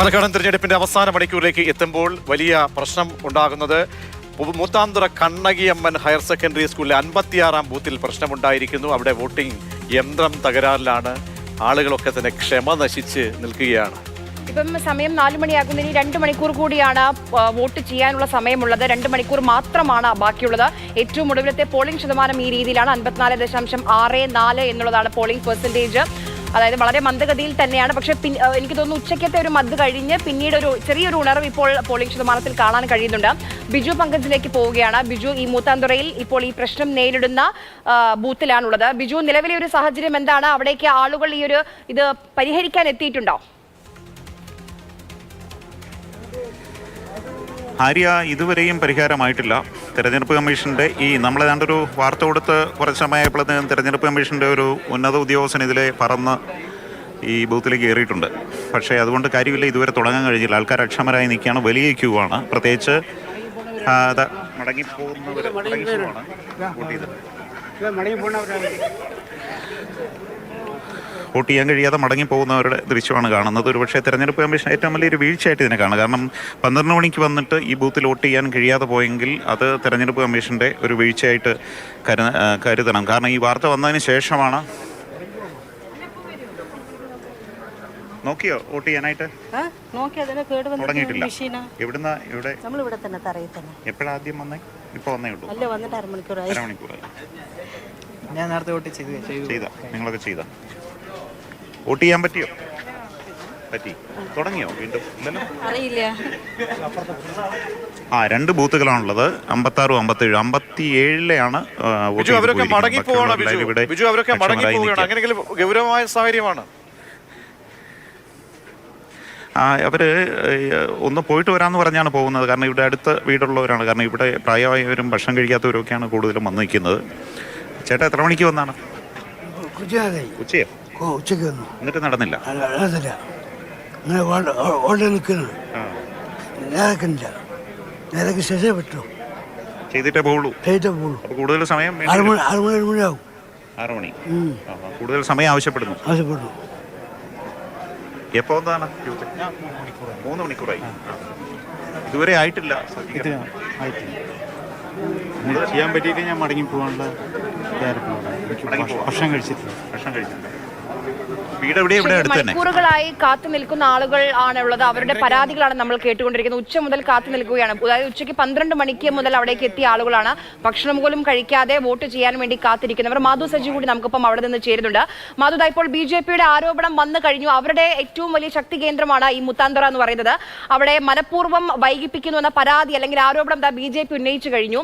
പാലക്കാടൻ തിരഞ്ഞെടുപ്പിന്റെ അവസാന മണിക്കൂറിലേക്ക് എത്തുമ്പോൾ വലിയ പ്രശ്നം ഉണ്ടാകുന്നത് മൂത്താന്തുറ കണ്ണകിയമ്മൻ ഹയർ സെക്കൻഡറി സ്കൂളിലെ അൻപത്തിയാറാം ബൂത്തിൽ പ്രശ്നമുണ്ടായിരിക്കുന്നു. അവിടെ വോട്ടിംഗ് യന്ത്രം തകരാറിലാണ്. ആളുകളൊക്കെ തന്നെ ക്ഷമ നശിച്ച് നിൽക്കുകയാണ്. ഇപ്പം സമയം നാല് മണിയാകുന്നതിന് രണ്ട് മണിക്കൂർ കൂടിയാണ് വോട്ട് ചെയ്യാനുള്ള സമയമുള്ളത്. രണ്ട് മണിക്കൂർ മാത്രമാണ് ബാക്കിയുള്ളത്. ഏറ്റവും ഒടുവിലത്തെ പോളിംഗ് ശതമാനം ഈ രീതിയിലാണ്. അൻപത്തിനാല് ദശാംശം ആറ് നാല് എന്നുള്ളതാണ് പോളിംഗ് പെർസെന്റേജ് അതായത് വളരെ മന്ദഗതിയിൽ തന്നെയാണ്. പക്ഷേ എനിക്ക് തോന്നുന്നു ഉച്ചയ്ക്കത്തെ ഒരു മദ് കഴിഞ്ഞ് പിന്നീട് ഒരു ചെറിയൊരു ഉണർവ് ഇപ്പോൾ പോളിംഗ് ശതമാനത്തിൽ കാണാൻ കഴിയുന്നുണ്ട്. ബിജു പങ്കജിലേക്ക് പോവുകയാണ്. ബിജു ഈ മൂത്താന്തുറയിൽ ഇപ്പോൾ ഈ പ്രശ്നം നേരിടുന്ന ബൂത്തിലാണുള്ളത്. ബിജു നിലവിലെ ഒരു സാഹചര്യം എന്താണ്? അവിടേക്ക് ആളുകൾ ഈ ഒരു ഇത് പരിഹരിക്കാൻ എത്തിയിട്ടുണ്ടോ? ആര്യ ഇതുവരെയും പരിഹാരമായിട്ടില്ല. തെരഞ്ഞെടുപ്പ് കമ്മീഷന്റെ ഈ ഒരു വാർത്ത കൊടുത്ത് കുറച്ച് സമയമായപ്പോഴത്തേക്കും തെരഞ്ഞെടുപ്പ് കമ്മീഷന്റെ ഒരു ഉന്നത ഉദ്യോഗസ്ഥൻ ഇതിലെ പറന്ന് ഈ ബൂത്തിലേക്ക് കയറിയിട്ടുണ്ട്. പക്ഷേ അതുകൊണ്ട് കാര്യമില്ല ഇതുവരെ തുടങ്ങാൻ കഴിഞ്ഞില്ല. ആൾക്കാർ അക്ഷമരായി നിൽക്കുകയാണ്. വലിയ ക്യൂ ആണ്. പ്രത്യേകിച്ച് മടങ്ങിപ്പോകുന്നവർ മടങ്ങി വോട്ട് ചെയ്യാൻ കഴിയാതെ മടങ്ങി പോകുന്നവരുടെ ദൃശ്യമാണ് കാണുന്നത്. ഒരുപക്ഷെ തെരഞ്ഞെടുപ്പ് കമ്മീഷൻ ഏറ്റവും വലിയൊരു വീഴ്ചയായിട്ട് ഇതിനെ കാണുക കാരണം പന്ത്രണ്ട് മണിക്ക് വന്നിട്ട് ഈ ബൂത്തിൽ വോട്ട് ചെയ്യാൻ കഴിയാതെ പോയെങ്കിൽ അത് തെരഞ്ഞെടുപ്പ് കമ്മീഷന്റെ ഒരു വീഴ്ചയായിട്ട് കരു കരുതണം. കാരണം ഈ വാർത്ത വന്നതിന് ശേഷമാണ് നോക്കിയോ വോട്ട് ചെയ്യാനായിട്ട്? തുടങ്ങിയിട്ടില്ല. എവിടുന്ന ഇവിടെ? നമ്മളിവിടെ തന്നെ തറയിൽ തന്നെ. എപ്പോഴാദ്യം വന്നേ? ഇപ്പോൾ വന്നേ ഉള്ളൂ. അല്ല വന്നിട്ട് അരമണിക്കൂറായി. അരമണിക്കൂറായി ഞാൻ നേരത്തെ വോട്ട് ചെയ്തു ചെയ്തു. ചെയ്ത. നിങ്ങളൊക്കെ ചെയ്ത. വോട്ട് ചെയ്യാൻ പറ്റിയോ? പറ്റി. തുടങ്ങിയോ വീണ്ടും? അറിയില്ല. ആ രണ്ട് ബൂത്തുകളാണുള്ളത്. അമ്പത്താറും അമ്പത്തേഴ്. അമ്പത്തി ഏഴിലെയാണ് അമ്പത്തി അവരൊക്കെ മടങ്ങി പോവാണ് ബിജു. അവരൊക്കെ മടങ്ങി പോവുകയാണ്. ഗൗരവമായ സാഹചര്യമാണ്. അവർ ഒന്ന് പോയിട്ട് വരാമെന്ന് പറഞ്ഞാണ് പോകുന്നത്. കാരണം ഇവിടെ അടുത്ത വീടുള്ളവരാണ്. കാരണം ഇവിടെ പ്രായമായവരും ഭക്ഷണം കഴിക്കാത്തവരും ഒക്കെയാണ് കൂടുതലും വന്നിരിക്കുന്നത് ചേട്ടാ എത്ര മണിക്ക് വന്നാണ്? ഉച്ചയോ? ഓ ഉച്ചയ്ക്ക് വന്നു. എന്നിട്ട് നടന്നില്ല? ഇങ്ങനെ നിൽക്കുന്നു. ആ. നേരക്കുന്നില്ല നേരക്ക് ശേഷമേ പറ്റൂ. ചെയ്തിട്ടേ പോകുള്ളൂ ഡേറ്റ് പോകുള്ളൂ കൂടുതൽ സമയം വേണ്ടി ആറ് വരും. മണി ആറ് മണി ഏഴ് മണിയാവും ആറ് മണി. ഉം. ആ, ആ. കൂടുതൽ സമയം ആവശ്യപ്പെടുന്നു. ആവശ്യപ്പെട്ടു എപ്പോ എന്താണ് മൂന്ന് മണിക്കൂറായി. ഇതുവരെ ആയിട്ടില്ല ചെയ്യാൻ പറ്റിയിട്ട് ഞാൻ മടങ്ങി പോകാനുള്ള. ഭക്ഷണം കഴിച്ചിട്ടില്ല. ഭക്ഷണം കഴിച്ചിട്ടുണ്ട് മണിക്കൂറുകളായി കാത്തു നിൽക്കുന്ന ആളുകൾ ആണ് ഉള്ളത്. അവരുടെ പരാതികളാണ് നമ്മൾ കേട്ടുകൊണ്ടിരിക്കുന്നത്. ഉച്ച മുതൽ കാത്തു നിൽക്കുകയാണ്. അതായത് ഉച്ചയ്ക്ക് പന്ത്രണ്ട് മണിക്ക് മുതൽ അവിടേക്ക് എത്തിയ ആളുകളാണ്. ഭക്ഷണം പോലും കഴിക്കാതെ വോട്ട് ചെയ്യാൻ വേണ്ടി കാത്തിരിക്കുന്നവർ. മാധു സജി കൂടി നമുക്കിപ്പം അവിടെ നിന്ന് ചേരുന്നുണ്ട്. മാധു ഇപ്പോൾ ബി ജെ പിയുടെ ആരോപണം വന്നു കഴിഞ്ഞു. അവരുടെ ഏറ്റവും വലിയ ശക്തി കേന്ദ്രമാണ് ഈ മുത്താന്തറ എന്ന് പറയുന്നത്. അവിടെ മനഃപൂർവം വൈകിപ്പിക്കുന്നു എന്ന പരാതി അല്ലെങ്കിൽ ആരോപണം ബി ജെ പി ഉന്നയിച്ചു കഴിഞ്ഞു.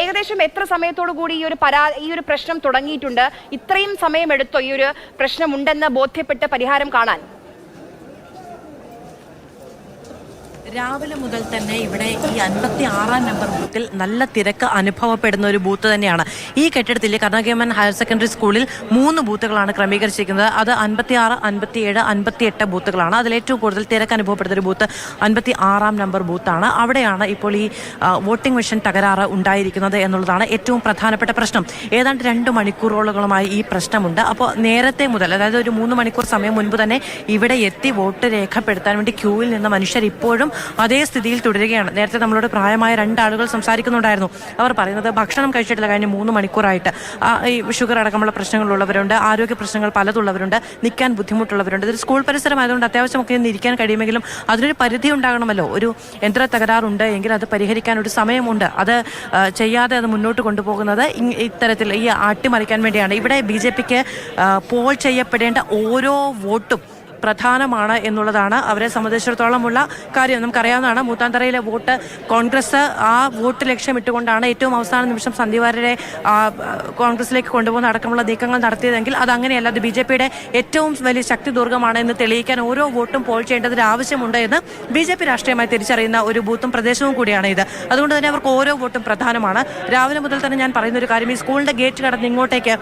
ഏകദേശം എത്ര സമയത്തോടു കൂടി ഈ ഒരു പരാ ഈ ഒരു പ്രശ്നം തുടങ്ങിയിട്ടുണ്ട്? ഇത്രയും സമയമെടുത്തോ ഈ ഒരു പ്രശ്നമുണ്ടെന്ന് ബോധ്യപ്പെട്ട് പരിഹാരം കാണാൻ രാവിലെ മുതൽ തന്നെ ഇവിടെ ഈ അൻപത്തി ആറാം നമ്പർ ബൂത്തിൽ നല്ല തിരക്ക് അനുഭവപ്പെടുന്ന ഒരു ബൂത്ത് തന്നെയാണ്. ഈ കെട്ടിടത്തിലെ കർണകേമൻ ഹയർ സെക്കൻഡറി സ്കൂളിൽ മൂന്ന് ബൂത്തുകളാണ് ക്രമീകരിച്ചിരിക്കുന്നത്. അത് അൻപത്തി ആറ് അൻപത്തി ഏഴ് അൻപത്തി എട്ട് ബൂത്തുകളാണ് അതിൽ ഏറ്റവും കൂടുതൽ തിരക്ക് അനുഭവപ്പെടുന്ന ഒരു ബൂത്ത് അൻപത്തി ആറാം നമ്പർ ബൂത്താണ് അവിടെയാണ് ഇപ്പോൾ ഈ വോട്ടിംഗ് മെഷീൻ തകരാറ് ഉണ്ടായിരിക്കുന്നത് എന്നുള്ളതാണ് ഏറ്റവും പ്രധാനപ്പെട്ട പ്രശ്നം. ഏതാണ്ട് രണ്ട് മണിക്കൂറോളങ്ങളുമായി ഈ പ്രശ്നമുണ്ട്. അപ്പോൾ നേരത്തെ മുതൽ അതായത് ഒരു മൂന്ന് മണിക്കൂർ സമയം മുൻപ് തന്നെ ഇവിടെ എത്തി വോട്ട് രേഖപ്പെടുത്താൻ വേണ്ടി ക്യൂവിൽ നിന്ന് മനുഷ്യർ ഇപ്പോഴും അതേ സ്ഥിതിയിൽ തുടരുകയാണ്. നേരത്തെ നമ്മളോട് പ്രായമായ രണ്ടാളുകൾ സംസാരിക്കുന്നുണ്ടായിരുന്നു. അവർ പറയുന്നത് ഭക്ഷണം കഴിച്ചിട്ടില്ല കഴിഞ്ഞ മൂന്ന് മണിക്കൂറായിട്ട്. ഈ ഷുഗർ അടക്കമുള്ള പ്രശ്നങ്ങളുള്ളവരുണ്ട് ആരോഗ്യ പ്രശ്നങ്ങൾ പലതുള്ളവരുണ്ട് നിൽക്കാൻ ബുദ്ധിമുട്ടുള്ളവരുണ്ട്. ഇതൊരു സ്കൂൾ പരിസരമായതുകൊണ്ട് അത്യാവശ്യമൊക്കെ ഒന്ന് ഇരിക്കാൻ കഴിയുമെങ്കിലും അതിനൊരു പരിധി ഉണ്ടാകണമല്ലോ. ഒരു യന്ത്ര തകരാറുണ്ട് എങ്കിൽ അത് പരിഹരിക്കാൻ ഒരു സമയമുണ്ട്. അത് ചെയ്യാതെ അത് മുന്നോട്ട് കൊണ്ടുപോകുന്നത് ഇത്തരത്തിൽ ഈ ആട്ടിമറിക്കാൻ വേണ്ടിയാണ്. ഇവിടെ ബി ജെ പിക്ക് പോൾ ചെയ്യപ്പെടേണ്ട ഓരോ വോട്ടും പ്രധാനമാണ് എന്നുള്ളതാണ് അവരെ സംബന്ധിച്ചിടത്തോളമുള്ള കാര്യം. നമുക്കറിയാവുന്നതാണ് മൂത്താന്തറയിലെ വോട്ട് കോൺഗ്രസ് ആ വോട്ട് ലക്ഷ്യമിട്ടുകൊണ്ടാണ് ഏറ്റവും അവസാന നിമിഷം സന്ധിവാരരെ കോൺഗ്രസിലേക്ക് കൊണ്ടുപോകുന്ന അടക്കമുള്ള നീക്കങ്ങൾ നടത്തിയതെങ്കിൽ അത് അങ്ങനെയല്ല അത് ബി ജെ പിയുടെ ഏറ്റവും വലിയ ശക്തി ദുർഗമാണ് എന്ന് തെളിയിക്കാൻ ഓരോ വോട്ടും പോൾ ചെയ്യേണ്ടതിന് ആവശ്യമുണ്ട് എന്ന് ബി ജെ പി രാഷ്ട്രീയമായി തിരിച്ചറിയുന്ന ഒരു ബൂത്തും പ്രദേശവും കൂടിയാണ് ഇത്. അതുകൊണ്ട് തന്നെ അവർക്ക് ഓരോ വോട്ടും പ്രധാനമാണ്. രാവിലെ മുതൽ തന്നെ ഞാൻ പറയുന്ന ഒരു കാര്യം ഈ സ്കൂളിന്റെ ഗേറ്റ് കടന്ന് ഇങ്ങോട്ടേക്ക്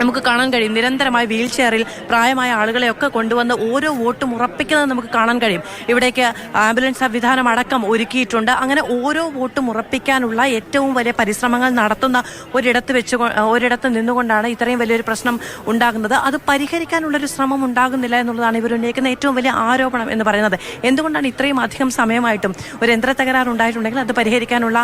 നമുക്ക് കാണാൻ കഴിയും. നിരന്തരമായി വീൽ ചെയറിൽ പ്രായമായ ആളുകളെയൊക്കെ കൊണ്ടുവന്ന് ഓരോ വോട്ടും ഉറപ്പിക്കുന്നത് നമുക്ക് കാണാൻ കഴിയും. ഇവിടേക്ക് ആംബുലൻസ് സംവിധാനം അടക്കം ഒരുക്കിയിട്ടുണ്ട്. അങ്ങനെ ഓരോ വോട്ടും ഉറപ്പിക്കാനുള്ള ഏറ്റവും വലിയ പരിശ്രമങ്ങൾ നടത്തുന്ന ഒരിടത്ത് വെച്ച് ഒരിടത്ത് നിന്നുകൊണ്ടാണ് ഇത്രയും വലിയൊരു പ്രശ്നം ഉണ്ടാകുന്നത്. അത് പരിഹരിക്കാനുള്ളൊരു ശ്രമം ഉണ്ടാകുന്നില്ല എന്നുള്ളതാണ് ഇവർ ഉന്നയിക്കുന്ന ഏറ്റവും വലിയ ആരോപണം എന്ന് പറയുന്നത്. എന്തുകൊണ്ടാണ് ഇത്രയും അധികം സമയമായിട്ടും ഒരു യന്ത്ര തകരാർ ഉണ്ടായിട്ടുണ്ടെങ്കിൽ അത് പരിഹരിക്കാനുള്ള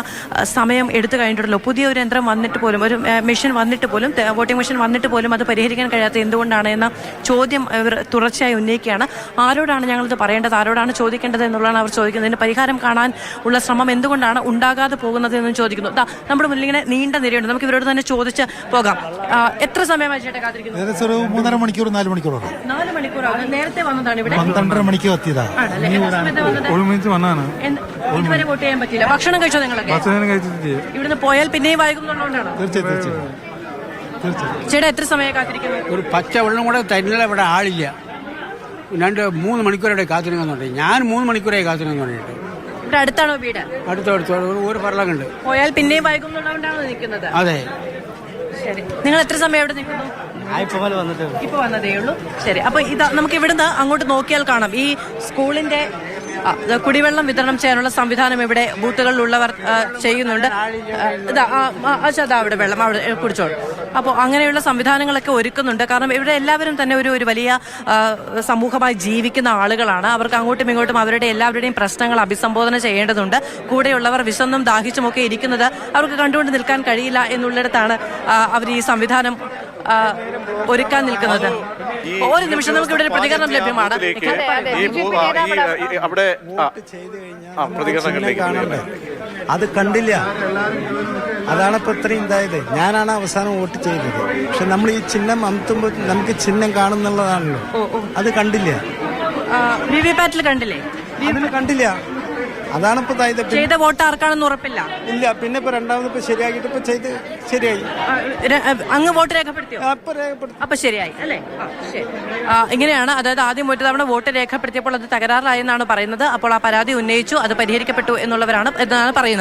സമയം എടുത്തു കഴിഞ്ഞിട്ടുണ്ടല്ലോ. പുതിയ ഒരു യന്ത്രം വന്നിട്ട് പോലും ഒരു മെഷീൻ വന്നിട്ട് പോലും വോട്ടിംഗ് മെഷീൻ വന്നിട്ട് പോലും അത് പരിഹരിക്കാൻ കഴിയാത്ത എന്തുകൊണ്ടാണ് എന്ന ചോദ്യം ഇവർ തുടർച്ചയായി ഉന്നയിക്കുകയാണ്. ആരോടാണ് ഞങ്ങളിത് പറയേണ്ടത്? ആരോടാണ് ചോദിക്കേണ്ടത് എന്നുള്ളതാണ് അവർ ചോദിക്കുന്നത്. ഇതിന് പരിഹാരം കാണാൻ ഉള്ള ശ്രമം എന്തുകൊണ്ടാണ് ഉണ്ടാകാതെ പോകുന്നത് എന്നും ചോദിക്കുന്നു. ദാ നമ്മുടെ മുന്നിൽ ഇങ്ങനെ നീണ്ട നിരയുണ്ട്. നമുക്ക് ഇവരോട് തന്നെ ചോദിച്ച് പോകാം. എത്ര സമയമായി ചേട്ടാ കാത്തിരിക്കുന്നു? ഏകദേശം ഒരു മൂന്നര മണിക്കൂർ നാല് മണിക്കൂറോ നാല് നേരത്തെ വന്നതാണ് ഇവിടെ? പന്ത്രണ്ടര മണിക്ക് എത്തിയതാ. ആണല്ലേ. എത്ര സമയത്താ വന്നത്? ഒരു മിനിറ്റ് വന്നാണ്. ഇതുവരെ വോട്ട് ചെയ്യാൻ പറ്റില്ല ഭക്ഷണം കഴിച്ചോ നിങ്ങളൊക്കെ? ഭക്ഷണം കഴിച്ചിട്ട് ഇവിടുന്ന് പോയാൽ പിന്നെയും വൈകുന്നുള്ളതുകൊണ്ടാണ് തീർച്ചയായും. ചേട്ടാ എത്ര സമയം കാത്തിരിക്കുന്നു? ഒരു പച്ച വെള്ളം കൂടെ തരുന്നില്ല ഇവിടെ ആളില്ല. രണ്ട് മൂന്ന് മണിക്കൂറായി കാത്തിരിക്കുന്നുണ്ട് ഞാൻ മൂന്ന് മണിക്കൂറായി കാത്തിരിക്കുന്നുണ്ട് ഇവിടെ അടുത്താണോ വീട്? അടുത്തടുത്ത് ഒരു ഒരു പറലകുണ്ട് പോയാൽ പിന്നെയും നിൽക്കുന്നത്? അതെ. ശരി. നിങ്ങൾ എത്ര സമയം ഇവിടെ നിൽക്കുന്നു? ഇപ്പൊ വന്നതേ ഉള്ളൂ. ശരി. അപ്പൊ ഇത് നമുക്ക് ഇവിടുന്ന് അങ്ങോട്ട് നോക്കിയാൽ കാണാം. ഈ സ്കൂളിന്റെ കുടിവെള്ളം വിതരണം ചെയ്യാനുള്ള സംവിധാനം ഇവിടെ ബൂത്തുകളിലുള്ളവർ ചെയ്യുന്നുണ്ട്. അച്ഛാ, അവിടെ വെള്ളം അവിടെ കുടിച്ചോളൂ. അപ്പോൾ അങ്ങനെയുള്ള സംവിധാനങ്ങളൊക്കെ ഒരുക്കുന്നുണ്ട്. കാരണം ഇവിടെ എല്ലാവരും തന്നെ ഒരു ഒരു വലിയ സമൂഹമായി ജീവിക്കുന്ന ആളുകളാണ്. അവർക്ക് അങ്ങോട്ടും ഇങ്ങോട്ടും അവരുടെ എല്ലാവരുടെയും പ്രശ്നങ്ങൾ അഭിസംബോധന ചെയ്യേണ്ടതുണ്ട്. കൂടെയുള്ളവർ വിശന്നും ദാഹിച്ചുമൊക്കെ ഇരിക്കുന്നത് അവർക്ക് കണ്ടുകൊണ്ട് നിൽക്കാൻ കഴിയില്ല എന്നുള്ളിടത്താണ് അവർ ഈ സംവിധാനം ഒരുക്കാൻ നിൽക്കുന്നത്. ഒരു നിമിഷം നമുക്ക് ഇവിടെ ഒരു പ്രതികരണം ലഭ്യമാണ്. അവിടെ. അത് കണ്ടില്ല. അതാണ് ഇപ്പൊ ഇത്രയും ഇതായത്. ഞാനാണ് അവസാനം വോട്ട് ചെയ്തത്. പക്ഷെ നമ്മൾ ഈ ചിഹ്നം അമത്തുമ്പോ നമുക്ക് ചിഹ്നം കാണുന്നുള്ളതാണല്ലോ. അത് കണ്ടില്ല. കണ്ടില്ലേ? കണ്ടില്ല. അതാണ് ഇപ്പൊ ചെയ്ത വോട്ട് ആർക്കാണെന്ന് ഉറപ്പില്ല. ഇല്ല പിന്നെ ഇപ്പൊ രണ്ടാമത് ഇപ്പൊ ശരിയാക്കിട്ട് ഇപ്പൊ ചെയ്ത് ശരിയായി. അങ്ങ് വോട്ട് രേഖപ്പെടുത്തിയോ? അപ്പൊ രേഖപ്പെടുത്തി. അപ്പൊ ശരിയായി അല്ലേ? ഇങ്ങനെയാണ് അതായത് ആദ്യം ഒരു തവണ വോട്ട് രേഖപ്പെടുത്തിയപ്പോൾ അത് തകരാറിലായെന്നാണ് പറയുന്നത്. അപ്പോൾ ആ പരാതി ഉന്നയിച്ചു അത് പരിഹരിക്കപ്പെട്ടു എന്നുള്ളവരാണ് എന്നാണ് പറയുന്നത്.